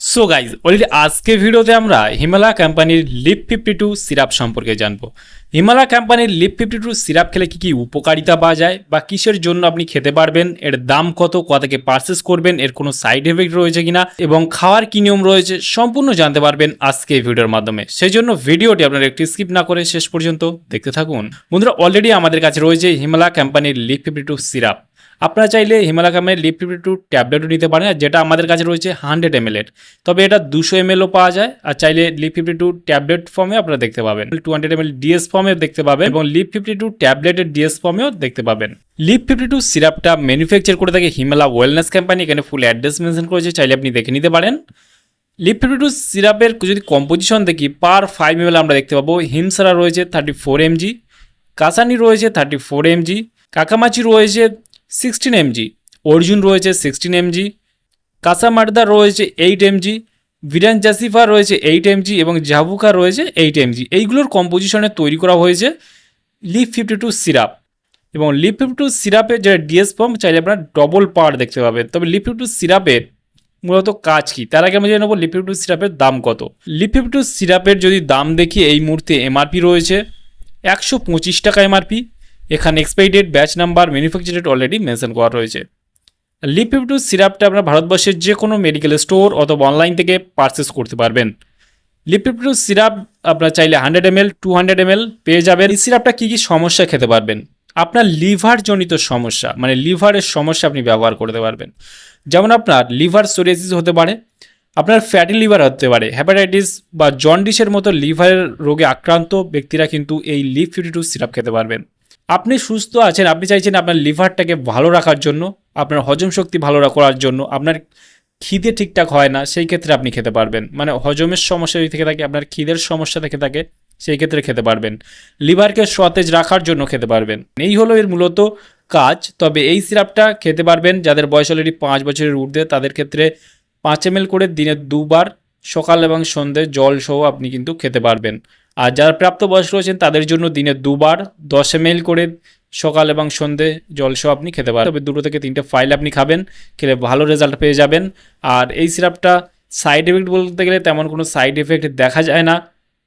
So guys already আজকে ভিডিওতে আমরা হিমালয় কোম্পানির লিপ ফিফটি টু সিরাপ সম্পর্কে জানব। হিমালয় কোম্পানির লিপ ফিফটি টু সিরাপ খেলে কী কী উপকারিতা পাওয়া যায় বা কিসের জন্য আপনি খেতে পারবেন, এর দাম কত, কোথা পারচেস করবেন, এর কোনো সাইড এফেক্ট রয়েছে কিনা এবং খাওয়ার কী নিয়ম রয়েছে সম্পূর্ণ জানতে পারবেন আজকে এই ভিডিওর মাধ্যমে। সেই জন্য ভিডিওটি আপনারা একটু স্কিপ না করে শেষ পর্যন্ত দেখতে থাকুন। বন্ধুরা অলরেডি আমাদের কাছে রয়েছে হিমালয় কোম্পানির লিপ ফিফটি টু সিরাপ আপনারা চাইলে হিমালয় কোম্পানির লিপ ফিফটি টু ট্যাবলেটও নিতে পারেন, আর যেটা আমাদের কাছে রয়েছে হান্ড্রেড এম তবে এটা দুশো এম পাওয়া যায়, আর চাইলে লিপ ফিফটি টু ট্যাবলেট ফর্মে আপনারা দেখতে পাবেন। টু হান্ড্রেড এম ডিএস ফর্মেও দেখতে পাবেন এবং লিপ ফিফটি টু ট্যাবলেটের ডিএস ফর্মেও দেখতে পাবেন। লিপ ফিফটি টু সিরাপটা ম্যানুফ্যাকচার করে থাকে হিমালয় ওয়েলনেস কোম্পানি এখানে ফুল অ্যাড্রেস মেনশন করেছে, চাইলে আপনি দেখে নিতে পারেন। লিপ ফিফটি টু সিরাপের যদি কম্পোজিশন দেখি পার ফাইভ এম আমরা দেখতে পাবো। হিমসারা রয়েছে থার্টি ফোর এমজি কাসানি রয়েছে থার্টি ফোর এমজি কাকামাচি রয়েছে সিক্সটিন এমজি। অর্জুন রয়েছে সিক্সটিন এমজি। কাসামার্দা রয়েছে এইট এমজি। ভিরান জাসিফা রয়েছে এইট এমজি এবং জাভুকা রয়েছে এইট এমজি। এইগুলোর কম্পোজিশনে তৈরি করা হয়েছে লিপ ফিফটি টু সিরাপ। এবং লিপ ফিফটি টু সিরাপের যেটা ডিএস ফর্ম চাইলে আপনারা ডবল পাওয়ার দেখতে পাবেন। তবে লিপ ফিফটি টু সিরাপের মূলত কাজ কি? তার আগে আমরা জেনে নেব লিপ ফিফটি টু সিরাপের দাম কত। লিপ ফিফটি টু সিরাপের যদি দাম দেখি, এই মুহূর্তে এমআরপি রয়েছে একশো পঁচিশ টাকা এমআরপি এখানে expiry date batch number manufacture date already mention করা রয়েছে। লিপিপটু সিরাপটা আপনার ভারতবর্ষের যে কোনো মেডিকেল স্টোর অথবা অনলাইন থেকে পারচেস করতে পারবেন। লিপিপটু সিরাপ আপনার চাইলে hundred M L to hundred M L পেয়ে যাবেন। এই সিরাপটা কী কী সমস্যা খেতে পারবেন? আপনার লিভার জনিত সমস্যা মানে লিভারের সমস্যা আপনি ব্যবহার করতে পারবেন। যেমন আপনার লিভার সোরিয়াসিস হতে পারে, আপনার ফ্যাটি লিভার হতে পারে হ্যাপাটাইটিস বা জন্ডিসের মতো লিভারের রোগে আক্রান্ত ব্যক্তিরা কিন্তু এই লিভ ফিফটি টু সিরাপ খেতে পারবেন। আপনি সুস্থ আছেন, আপনি চাইছেন আপনার লিভারটাকে ভালো রাখার জন্য, আপনার হজম শক্তি ভালো করার জন্য, আপনার খিদে ঠিকঠাক হয় না, সেই ক্ষেত্রে আপনি খেতে পারবেন। মানে হজমের সমস্যা যদি থেকে থাকে, আপনার খিদের সমস্যা থেকে থাকে, সেই ক্ষেত্রে খেতে পারবেন। লিভারকে সতেজ রাখার জন্য খেতে পারবেন। এই হলো এর মূলত কাজ। তবে এই সিরাপটা খেতে পারবেন যাদের বয়স অলরেডি পাঁচ বছরের ঊর্ধ্বে, তাদের ক্ষেত্রে পাঁচ এম করে দিনে দুবার সকাল এবং সন্ধ্যে জল সহ আপনি কিন্তু খেতে পারবেন। আর যারা প্রাপ্তবয়স্ক রয়েছেন, তাদের জন্য দিনে দুবার দশ এম করে সকাল এবং সন্ধে জলসহ আপনি খেতে পারেন। তবে দুটো থেকে তিনটে ফাইল আপনি খাবেন, খেলে ভালো রেজাল্ট পেয়ে যাবেন। আর এই সিরাপটা সাইড এফেক্ট বলতে গেলে তেমন কোনো সাইড এফেক্ট দেখা যায় না।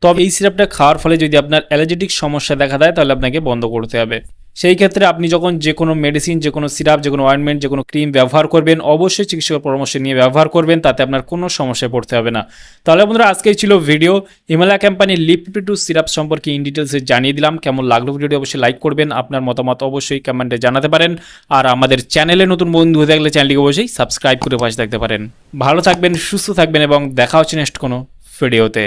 তবে এই সিরাপটা খাওয়ার ফলে যদি আপনার অ্যালার্জেটিক সমস্যা দেখা দেয়, তাহলে আপনাকে বন্ধ করতে হবে। সেই ক্ষেত্রে আপনি যখন যে কোনো মেডিসিন যে কোনো সিরাপ যে কোনো অয়েন্টমেন্ট যে কোনো ক্রিম ব্যবহার করবেন, অবশ্যই চিকিৎসকের পরামর্শ নিয়ে ব্যবহার করবেন, তাতে আপনার কোনো সমস্যায় পড়তে হবে না। তাহলে বন্ধুরা, আজকেই ছিল ভিডিও হিমালয় কোম্পানির লিপ টু সিরাপ সম্পর্কে ইন ডিটেলসে জানিয়ে দিলাম। কেমন লাগল ভিডিওটি অবশ্যই লাইক করবেন। আপনার মতামত অবশ্যই কমেন্টে জানাতে পারেন। আর আমাদের চ্যানেলে নতুন বন্ধু হয়ে থাকলে চ্যানেলটিকে অবশ্যই সাবস্ক্রাইব করে পাশে থাকতে পারেন। ভালো থাকবেন, সুস্থ থাকবেন এবং দেখা হচ্ছে নেক্সট কোনো ভিডিওতে